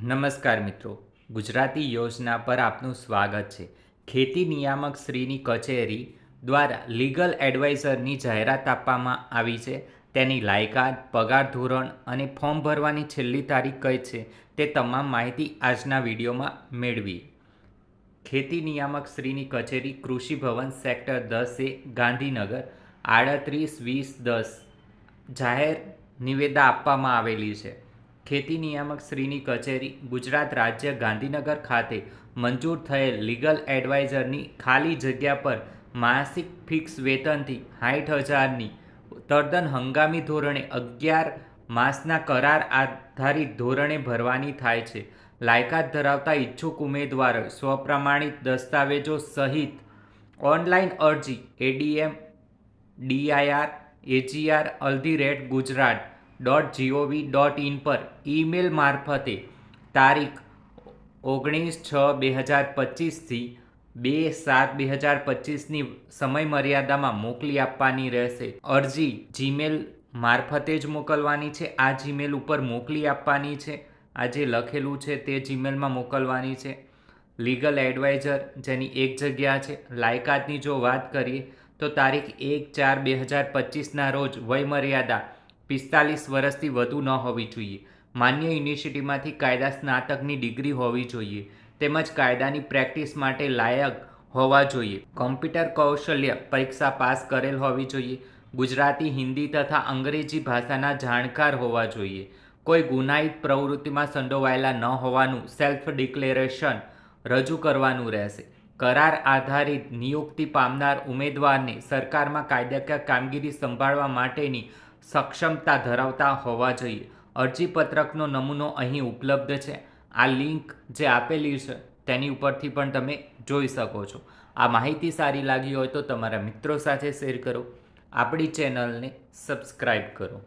નમસ્કાર મિત્રો. ગુજરાતી યોજના પર આપનું સ્વાગત છે. ખેતી નિયામક શ્રીની કચેરી દ્વારા લીગલ એડવાઇઝરની જાહેરાત આપવામાં આવી છે. તેની લાયકાત, પગાર ધોરણ અને ફોર્મ ભરવાની છેલ્લી તારીખ કઈ છે તે તમામ માહિતી આજના વિડીયોમાં મેળવી. ખેતી નિયામક શ્રીની કચેરી કૃષિ ભવન સેક્ટર દસ એ ગાંધીનગર, આડત્રીસ વીસ દસ. જાહેર નિવેદા આપવામાં આવેલી છે. ખેતી નિયામક શ્રીની કચેરી, ગુજરાત રાજ્ય ગાંધીનગર ખાતે મંજૂર થયેલ લીગલ એડવાઇઝરની ખાલી જગ્યા પર માસિક ફિક્સ વેતનથી સાઠ હજારની તદ્દન હંગામી ધોરણે અગિયાર માસના કરાર આધારિત ધોરણે ભરવાની થાય છે. લાયકાત ધરાવતા ઈચ્છુક ઉમેદવારો, સ્વપ્રમાણિત દસ્તાવેજો સહિત ઓનલાઈન અરજી, એડીએમ, ડીઆઈઆર, એજીઆર અલ્ધી rate Gujarat dot G O V dot in પર ઈમેલ મારફતે તારીખ ઓગણીસ છ બે હજાર પચીસથી બે સાત બે હજાર પચીસની સમયમર્યાદામાં મોકલી આપવાની રહેશે. અરજી જીમેલ મારફતે જ મોકલવાની છે. આ જીમેલ ઉપર મોકલી આપવાની છે. આ જે લખેલું છે તે જીમેલમાં મોકલવાની છે. લીગલ એડવાઇઝર જેની એક જગ્યા છે. લાયકાતની જો વાત કરીએ તો તારીખ એક ચાર બે હજાર પચીસના રોજ વયમર્યાદા પિસ્તાલીસ વર્ષથી વધુ ન હોવી જોઈએ. માન્ય યુનિવર્સિટીમાંથી કાયદા સ્નાતકની ડિગ્રી હોવી જોઈએ તેમજ કાયદાની પ્રેક્ટિસ માટે લાયક હોવા જોઈએ. કોમ્પ્યુટર કૌશલ્ય પરીક્ષા પાસ કરેલ હોવી જોઈએ. ગુજરાતી, હિન્દી તથા અંગ્રેજી ભાષાના જાણકાર હોવા જોઈએ. કોઈ ગુનાહિત પ્રવૃત્તિમાં સંડોવાયેલા ન હોવાનું સેલ્ફ ડિક્લેરેશન રજૂ કરવાનું રહેશે. કરાર આધારિત નિયુક્તિ પામનાર ઉમેદવારને સરકારમાં કાયદાકીય કામગીરી સંભાળવા માટેની સક્ષમતા ધરાવતા હોવા જોઈએ. અરજીપત્રકનો નમૂનો અહીં ઉપલબ્ધ છે. આ લિંક જે આપેલી છે તેની ઉપરથી પણ તમે જોઈ શકો છો. આ માહિતી સારી લાગી હોય તો તમારા મિત્રો સાથે શેર કરો. આપણી ચેનલને સબસ્ક્રાઈબ કરો.